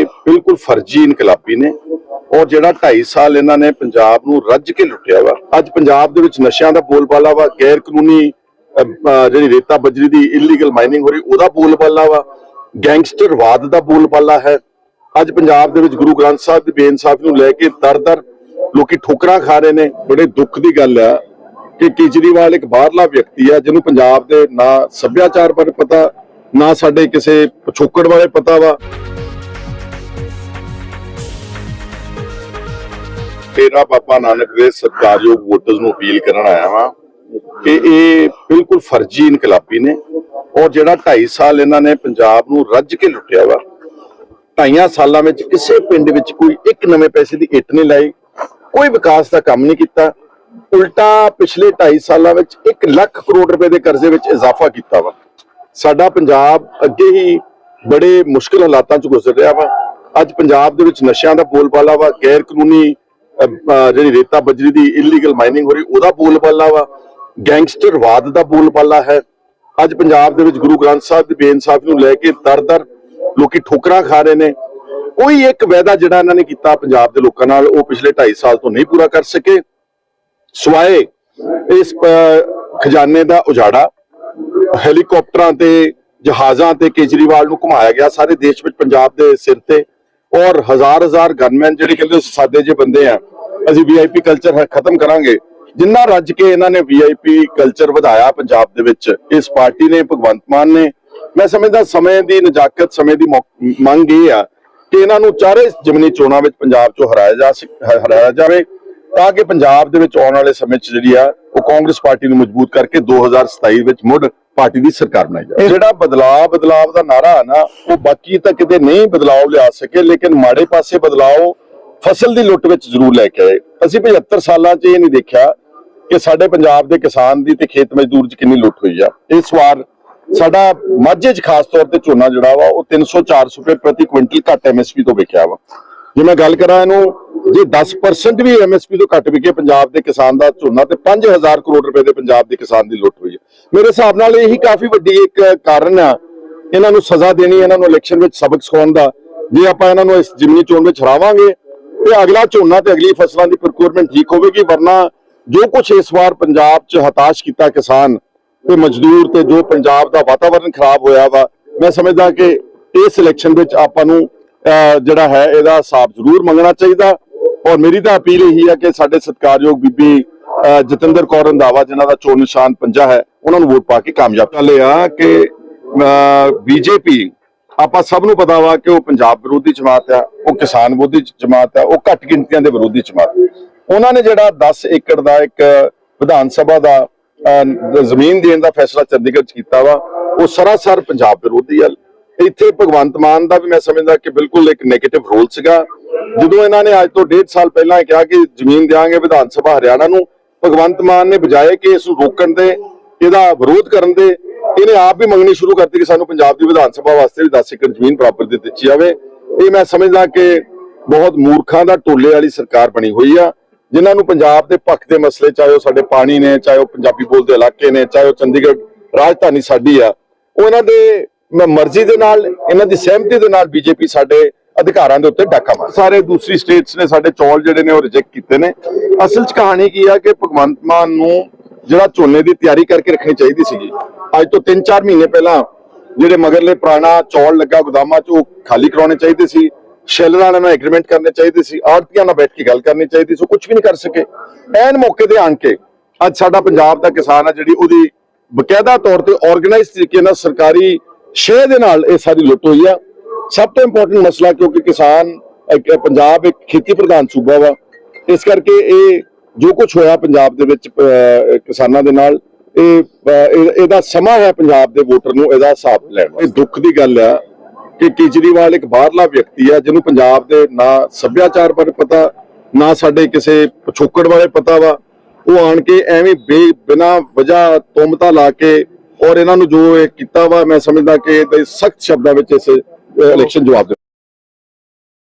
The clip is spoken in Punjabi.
ਇਹ ਬਿਲਕੁਲ ਫਰਜ਼ੀ ਇਨਕਲਾਬੀ ਨੇ ਔਰ ਜਿਹੜਾ 2.5 ਸਾਲ ਇਹਨਾਂ ਨੇ ਪੰਜਾਬ ਨੂੰ ਰੱਜ ਕੇ ਲੁੱਟਿਆ ਵਾ, ਅੱਜ ਪੰਜਾਬ ਦੇ ਵਿੱਚ ਨਸ਼ਿਆਂ ਦਾ ਬੋਲਬਾਲਾ ਵਾ ਗੈਰ ਕਾਨੂੰਨੀ ਜਿਹੜੀ ਰੇਤਾ ਬਜਰੀ ਦੀ ਇਲੀਗਲ ਮਾਈਨਿੰਗ ਹੋ ਰਹੀ, ਉਹਦਾ ਬੋਲਬਾਲਾ ਵਾ ਗੈਂਗਸਟਰਵਾਦ ਦਾ ਬੋਲਬਾਲਾ ਹੈ। ਅੱਜ ਪੰਜਾਬ ਦੇ ਵਿੱਚ ਗੁਰੂ ਗ੍ਰੰਥ ਸਾਹਿਬ ਦੀ ਬੇਇਨਸਾਫੀ ਨੂੰ ਲੈ ਕੇ ਦਰ-ਦਰ ਲੋਕੀ ਠੋਕਰਾਂ ਖਾ ਰਹੇ ਨੇ। ਬੜੇ ਦੁੱਖ ਦੀ ਗੱਲ ਆ ਕਿ ਕੇਜਰੀਵਾਲ ਇੱਕ ਬਾਹਰਲਾ ਵਿਅਕਤੀ ਆ, ਜਿਹਨੂੰ ਪੰਜਾਬ ਦੇ ਨਾ ਸੱਭਿਆਚਾਰ ਬਾਰੇ ਪਤਾ, ਨਾ ਸਾਡੇ ਕਿਸੇ ਪਿਛੋਕੜ ਬਾਰੇ ਪਤਾ ਵਾ। ਤੇਰਾ ਬਾਬਾ ਨਾਨਕ ਦੇ ਸਤਿਕਾਰਯੋਗ ਵੋਟਰਸ ਨੂੰ ਅਪੀਲ ਕਰਨ ਆਇਆ ਵਾਂ ਕਿ ਇਹ ਬਿਲਕੁਲ ਫਰਜ਼ੀ ਇਨਕਲਾਬੀ ਨੇ ਔਰ ਜਿਹੜਾ 2.5 ਸਾਲ ਇਹਨਾਂ ਨੇ ਪੰਜਾਬ ਨੂੰ ਰੱਜ ਕੇ ਲੁੱਟਿਆ ਵਾ, ਢਾਈਆਂ ਸਾਲਾਂ ਵਿੱਚ ਕਿਸੇ ਪਿੰਡ ਵਿੱਚ ਕੋਈ ਇੱਕ ਨਵੇਂ ਪੈਸੇ ਦੀ ਇੱਟ ਨਹੀਂ ਲਾਈ, ਕੋਈ ਵਿਕਾਸ ਦਾ ਕੰਮ ਨਹੀਂ ਕੀਤਾ, ਉਲਟਾ ਪਿਛਲੇ 2.5 ਸਾਲਾਂ ਵਿੱਚ 1 ਲੱਖ ਕਰੋੜ ਰੁਪਏ ਦੇ ਕਰਜ਼ੇ ਵਿੱਚ ਇਜ਼ਾਫਾ ਕੀਤਾ ਵਾ। ਸਾਡਾ ਪੰਜਾਬ ਅੱਗੇ ਹੀ ਬੜੇ ਮੁਸ਼ਕਲ ਹਾਲਾਤਾਂ 'ਚ ਗੁਜ਼ਰ ਰਿਹਾ ਵਾ। ਅੱਜ ਪੰਜਾਬ ਦੇ ਵਿੱਚ ਨਸ਼ਿਆਂ ਦਾ ਬੋਲਬਾਲਾ ਵਾ ਗੈਰ ਕਾਨੂੰਨੀ ਜਿਹੜੀ ਰੇਤਾ ਬਜਰੀ ਦੀ ਇਲੀਗਲ ਮਾਈਨਿੰਗ ਹੋ ਰਹੀ, ਉਹਦਾ ਬੋਲਬਾਲਾ ਵਾ। ਗੈਂਗਸਟਰਵਾਦ ਦਾ ਬੋਲਬਾਲਾ ਹੈ। ਅੱਜ ਪੰਜਾਬ ਦੇ ਵਿੱਚ ਗੁਰੂ ਗ੍ਰੰਥ ਸਾਹਿਬ ਦੀ ਬੇਇਨਸਾਫੀ ਨੂੰ ਲੈ ਕੇ ਦਰ-ਦਰ ਲੋਕੀ ਠੋਕਰਾਂ ਖਾ ਰਹੇ ਨੇ। ਕੋਈ ਇੱਕ ਵਾਅਦਾ ਜਿਹੜਾ ਇਹਨਾਂ ਨੇ ਕੀਤਾ ਪੰਜਾਬ ਦੇ ਲੋਕਾਂ ਨਾਲ, ਉਹ ਪਿਛਲੇ 2.5 ਸਾਲ ਤੋਂ ਨਹੀਂ ਪੂਰਾ ਕਰ ਸਕੇ। ਸਵਾਏ ਇਸ ਖਜ਼ਾਨੇ ਦਾ ਉਜਾੜਾ। ਹੈਲੀਕਾਪਟਰਾਂ ਤੇ, ਜਹਾਜ਼ਾਂ ਤੇ ਕੇਜਰੀਵਾਲ ਨੂੰ ਘੁਮਾਇਆ ਗਿਆ। ਸਾਰੇ ਦੇਸ਼ ਵਿੱਚ ਪੰਜਾਬ ਦੇ ਸਿਰ ਤੇ ਔਰ ਹਜ਼ਾਰ ਹਜ਼ਾਰ ਗਨਮੈਨ ਜਿਹੜੇ ਕਹਿੰਦੇ ਸਾਦੇ ਜੇ ਬੰਦੇ ਆ, ਅਸੀਂ ਵੀਆਈਪੀ ਕਲਚਰ ਖਤਮ ਕਰਾਂਗੇ। ਜਿੰਨਾ ਰੱਜ ਕੇ ਇਹਨਾਂ ਨੇ ਵੀਆਈਪੀ ਕਲਚਰ ਵਧਾਇਆ ਪੰਜਾਬ ਦੇ ਵਿੱਚ, ਇਸ ਪਾਰਟੀ ਨੇ, ਭਗਵੰਤ ਮਾਨ ਨੇ, ਮੈਂ ਸਮਝਦਾ ਸਮੇਂ ਦੀ ਨਜਾਕਤ, ਸਮੇਂ ਦੀ ਮੰਗ ਇਹ ਆ ਕਿ ਇਹਨਾਂ ਨੂੰ ਚਾਰੇ ਜ਼ਮਨੀ ਚੋਣਾਂ ਵਿੱਚ ਪੰਜਾਬ ਚੋਂ ਹਰਾਇਆ ਜਾ ਸਕ- ਹਰਾਇਆ ਜਾਵੇ, ਤਾਂ ਕਿ ਪੰਜਾਬ ਦੇ ਵਿੱਚ ਆਉਣ ਵਾਲੇ ਸਮੇਂ 'ਚ ਜਿਹੜੀ ਆ, ਉਹ ਕਾਂਗਰਸ ਪਾਰਟੀ ਨੂੰ ਮਜ਼ਬੂਤ ਕਰਕੇ 2027 ਵਿੱਚ ਮੁੜ ਪਾਰਟੀ ਦੀ ਸਰਕਾਰ ਬਣਾਈ ਜਾਵੇ। ਜਿਹੜਾ ਬਦਲਾਅ ਬਦਲਾਅ ਦਾ ਨਾਰਾ ਹੈ ਨਾ ਉਹ ਬਾਕੀ ਤਾਂ ਕਿਤੇ ਨਹੀਂ ਬਦਲਾਅ ਲਿਆ ਸਕੇ ਲੇਕਿਨ ਮਾੜੇ ਪਾਸੇ ਬਦਲਾਅ ਫਸਲ ਦੀ ਲੁੱਟ ਵਿੱਚ ਜ਼ਰੂਰ ਲੈ ਕੇ ਆਏ। ਅਸੀਂ 75 ਸਾਲਾਂ 'ਚ ਇਹ ਨਹੀਂ ਦੇਖਿਆ ਕਿ ਸਾਡੇ ਪੰਜਾਬ ਦੇ ਕਿਸਾਨ ਦੀ ਤੇ ਖੇਤ ਮਜ਼ਦੂਰ 'ਚ ਕਿੰਨੀ ਲੁੱਟ ਹੋਈ ਆ। ਇਸ ਵਾਰ ਸਾਡਾ ਮਾਝੇ 'ਚ ਖਾਸ ਤੌਰ ਤੇ ਝੋਨਾ ਜਿਹੜਾ ਵਾ ਉਹ 300 400 ਰੁਪਏ ਪ੍ਰਤੀ ਕੁਇੰਟਲ ਘੱਟ ਐਮਐਸਪੀ ਤੋਂ ਵਿਕਿਆ ਵਾ। ਜੇ ਮੈਂ ਗੱਲ ਕਰਾਂ ਇਹਨੂੰ ਜੇ 10% ਵੀ ਐਮਐਸਪੀ ਤੋਂ ਘੱਟ ਵਿਕੇ ਪੰਜਾਬ ਦੇ ਕਿਸਾਨ ਦਾ ਝੋਨਾ ਤੇ 5000 ਕਰੋੜ ਰੁਪਏ ਦੇ ਪੰਜਾਬ ਦੇ ਕਿਸਾਨ ਦੀ ਲੁੱਟ ਹੋਈ ਹੈ। ਮੇਰੇ ਹਿਸਾਬ ਨਾਲ ਇਹੀ ਕਾਫੀ ਵੱਡੀ ਇੱਕ ਕਾਰਨ ਆ। ਇਹਨਾਂ ਨੂੰ ਸਜ਼ਾ ਦੇਣੀ, ਇਹਨਾਂ ਨੂੰ ਇਲੈਕਸ਼ਨ ਵਿੱਚ ਸਬਕ ਸਿਖਾਉਣ ਦਾ। ਜੇ ਆਪਾਂ ਇਹਨਾਂ ਨੂੰ ਇਸ ਜਿਮਨੀ ਚੋਣ ਵਿੱਚ ਹਰਾਵਾਂਗੇ, ਤੇ ਅਗਲਾ ਝੋਨਾ ਤੇ ਅਗਲੀ ਫਸਲਾਂ ਦੀ ਪ੍ਰੋਕਿਊਰਮੈਂਟ ਠੀਕ ਹੋਵੇਗੀ, ਵਰਨਾ ਜੋ ਕੁਝ ਇਸ ਵਾਰ ਪੰਜਾਬ 'ਚ ਹਤਾਸ਼ ਕੀਤਾ ਕਿਸਾਨ ਤੇ ਮਜ਼ਦੂਰ ਤੇ ਜੋ ਪੰਜਾਬ ਦਾ ਵਾਤਾਵਰਣ ਖਰਾਬ ਹੋਇਆ ਵਾ, ਮੈਂ ਸਮਝਦਾ ਕਿ ਇਸ ਇਲੈਕਸ਼ਨ ਵਿੱਚ ਆਪਾਂ ਨੂੰ ਜਿਹੜਾ ਹੈ, ਇਹਦਾ ਹਿਸਾਬ ਜ਼ਰੂਰ ਮੰਗਣਾ ਚਾਹੀਦਾ। ਔਰ ਮੇਰੀ ਤਾਂ ਅਪੀਲ ਇਹੀ ਹੈ ਕਿ ਸਾਡੇ ਸਤਿਕਾਰਯੋਗ ਬੀਬੀ ਜਤਿੰਦਰ ਕੌਰ ਰੰਧਾਵਾ, ਜਿਨ੍ਹਾਂ ਦਾ ਚੋਣ ਨਿਸ਼ਾਨ ਪੰਜਾ ਹੈ, ਉਹਨਾਂ ਨੂੰ ਵੋਟ ਪਾ ਕੇ ਕਾਮਯਾਬ ਕਰ ਲਿਆ ਕਿ ਬੀਜੇਪੀ, ਆਪਾਂ ਸਭ ਨੂੰ ਪਤਾ ਵਾ ਕਿ ਉਹ ਪੰਜਾਬ ਵਿਰੋਧੀ ਜਮਾਤ ਆ ਉਹ ਕਿਸਾਨ ਵਿਰੋਧੀ ਜਮਾਤ ਆ ਉਹ ਘੱਟ ਗਿਣਤੀਆਂ ਦੇ ਵਿਰੋਧੀ ਜਮਾਤ ਉਹਨਾਂ ਨੇ ਜਿਹੜਾ 10 ਏਕੜ ਦਾ ਇੱਕ ਵਿਧਾਨ ਸਭਾ ਦਾ ਜ਼ਮੀਨ ਦੇਣ ਦਾ ਫੈਸਲਾ ਚੰਡੀਗੜ੍ਹ 'ਚ ਕੀਤਾ ਵਾ, ਉਹ ਸਰਾਸਰ ਪੰਜਾਬ ਵਿਰੋਧੀ ਆ ਇੱਥੇ ਭਗਵੰਤ ਮਾਨ ਦਾ ਵੀ ਮੈਂ ਸਮਝਦਾ ਕਿ ਬਿਲਕੁਲ ਇੱਕ 네ਗੇਟਿਵ ਰੋਲ ਸੀਗਾ। ਜਦੋਂ ਇਹਨਾਂ ਨੇ ਅੱਜ ਤੋਂ ਡੇਢ ਸਾਲ ਪਹਿਲਾਂ ਕਿਹਾ ਕਿ ਜ਼ਮੀਨ ਦੇਾਂਗੇ ਵਿਧਾਨ ਸਭਾ ਹਰਿਆਣਾ ਨੂੰ, ਭਗਵੰਤ ਮਾਨ ਨੇ ਬਜਾਏ ਕਿ ਇਸ ਨੂੰ ਰੋਕਣ ਦੇ, ਇਹਦਾ ਵਿਰੋਧ ਕਰਨ ਦੇ, ਇਹਨੇ ਆਪ ਵੀ ਮੰਗਣੀ ਸ਼ੁਰੂ ਕਰਤੀ ਕਿ ਸਾਨੂੰ ਪੰਜਾਬ ਦੀ ਵਿਧਾਨ ਸਭਾ ਵਾਸਤੇ ਵੀ 10 ਏਕੜ ਜ਼ਮੀਨ ਬਰਾਬਰ ਦਿੱਤੀ ਜਾਵੇ। ਇਹ ਮੈਂ ਸਮਝਦਾ ਕਿ ਬਹੁਤ ਮੂਰਖਾਂ ਦਾ ਟੋਲੇ ਵਾਲੀ ਸਰਕਾਰ ਬਣੀ ਹੋਈ ਆ, ਜਿਨ੍ਹਾਂ ਨੂੰ ਪੰਜਾਬ ਦੇ ਪੱਖ ਦੇ ਮਸਲੇ, ਚਾਹੇ ਉਹ ਸਾਡੇ ਪਾਣੀ ਨੇ, ਚਾਹੇ ਉਹ ਪੰਜਾਬੀ ਬੋਲਦੇ ਇਲਾਕੇ ਨੇ, ਚਾਹੇ ਉਹ ਚੰਡੀਗੜ੍ਹ ਰਾਜਧਾਨੀ ਸਾਡੀ ਆ, ਉਹ ਇਹਨਾਂ ਦੇ ਮਰਜ਼ੀ ਦੇ ਨਾਲ, ਇਹਨਾਂ ਦੀ ਸਹਿਮਤੀ ਦੇ ਨਾਲ ਬੀਜੇਪੀ ਸਾਡੇ ਅਧਿਕਾਰਾਂ ਦੇ ਉੱਤੇ ਡਾਕਾ ਮਾਰ। ਸਾਰੇ ਦੂਸਰੀ ਸਟੇਟਸ ਨੇ ਸਾਡੇ ਚੌਲ ਜਿਹੜੇ ਨੇ ਉਹ ਰਿਜੈਕਟ ਕੀਤੇ ਨੇ। ਅਸਲ 'ਚ ਕਹਾਣੀ ਕੀ ਆ ਕਿ ਭਗਵੰਤ ਮਾਨ ਨੂੰ ਜਿਹੜਾ ਝੋਨੇ ਦੀ ਤਿਆਰੀ ਕਰਕੇ ਰੱਖਣੀ ਚਾਹੀਦੀ ਸੀਗੀ, ਅੱਜ ਤੋਂ 3-4 ਮਹੀਨੇ ਪਹਿਲਾਂ ਜਿਹੜੇ ਮਗਰਲੇ ਪੁਰਾਣਾ ਚੌਲ ਲੱਗਾ ਗੋਦਾਮਾਂ 'ਚ, ਉਹ ਖਾਲੀ ਕਰਾਉਣੇ ਚਾਹੀਦੇ ਸੀ ਸ਼ੈਲਰਾਂ ਨਾਲ ਐਗਰੀਮੈਂਟ ਕਰਨੇ ਚਾਹੀਦੇ ਸੀ, ਆੜਤੀਆਂ ਨਾਲ ਬੈਠ ਕੇ ਗੱਲ ਕਰਨੀ ਚਾਹੀਦੀ ਸੀ, ਉਹ ਕੁਝ ਵੀ ਨਹੀਂ ਕਰ ਸਕੇ। ਐਨ ਮੌਕੇ ਤੇ ਆਣ ਕੇ ਅੱਜ ਸਾਡਾ ਪੰਜਾਬ ਦਾ ਕਿਸਾਨ ਆ ਜਿਹੜੀ ਉਹਦੀ ਬਕਾਇਦਾ ਤੌਰ ਤੇ ਆਰਗੇਨਾਈਜ਼ ਤਰੀਕੇ ਨਾਲ ਸਰਕਾਰੀ ਸ਼ੇਅ ਦੇ ਨਾਲ ਇਹ ਸਾਰੀ ਲੁੱਟ ਹੋਈ ਆ। ਸਭ ਤੋਂ ਇੰਪੋਰਟੈਂਟ ਮਸਲਾ ਕਿਉਂਕਿ ਕਿਸਾਨ ਪੰਜਾਬ ਇੱਕ ਖੇਤੀ ਪ੍ਰਧਾਨ ਸੂਬਾ ਵਾ, ਇਸ ਕਰਕੇ ਇਹ ਜੋ ਕੁਝ ਹੋਇਆ ਪੰਜਾਬ ਦੇ ਵਿੱਚ ਕਿਸਾਨਾਂ ਦੇ ਨਾਲ, ਇਹ ਇਹਦਾ ਸਮਾਂ ਹੈ ਪੰਜਾਬ ਦੇ ਵੋਟਰ ਨੂੰ ਇਹਦਾ ਹਿਸਾਬ ਲੈਣ ਇਹ ਦੁੱਖ ਦੀ ਗੱਲ ਆ ਕਿ ਕੇਜਰੀਵਾਲ ਇੱਕ ਬਾਹਰਲਾ ਵਿਅਕਤੀ ਆ, ਜਿਹਨੂੰ ਪੰਜਾਬ ਦੇ ਨਾ ਸੱਭਿਆਚਾਰ ਬਾਰੇ ਪਤਾ, ਨਾ ਸਾਡੇ ਕਿਸੇ ਪਿਛੋਕੜ ਬਾਰੇ ਪਤਾ ਵਾ। ਉਹ ਆਣ ਕੇ ਐਵੇਂ ਬੇ, ਬਿਨਾ ਵਜ੍ਹਾ ਤੁਮਤਾ ਲਾ ਕੇ ਔਰ ਇਹਨਾਂ ਨੂੰ ਜੋ ਇਹ ਕੀਤਾ ਵਾ, ਮੈਂ ਸਮਝਦਾ ਕਿ ਸਖਤ ਸ਼ਬਦਾਂ ਵਿੱਚ ਇਸ ਇਲੈਕਸ਼ਨ ਜਵਾਬ ਦੇ